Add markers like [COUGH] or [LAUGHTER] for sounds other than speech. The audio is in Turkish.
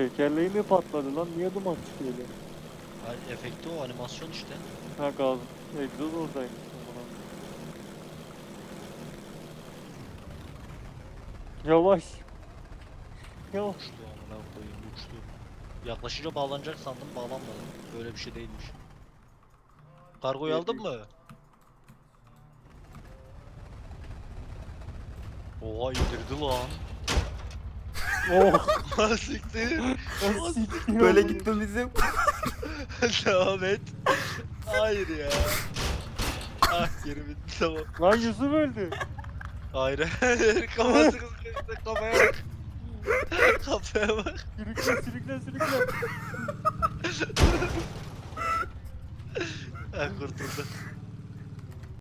Tekerleği mi patladı lan? Niye duman çıkıyor öyle? Ay, efekti o animasyon işte. Ha gaz. Egzoz oradaymış. Yavaş. Yavaş. Uçtu amına koyayım uçtu. Yaklaşınca bağlanacak sandım bağlanmadı. Böyle bir şey değilmiş. Kargoyu aldın mı? Oha indirdi lan. Oh. Siktir. siktir Böyle oğlum. gitmemizim. [LAUGHS] Devam et. Hayır ya. Ah geri bitti tamam. Lan Yusuf öldü. Hayır kafası kızmıştı kafaya bak. Kafaya bak. Sürükle sürükle sürükle. Ha kurtuldu.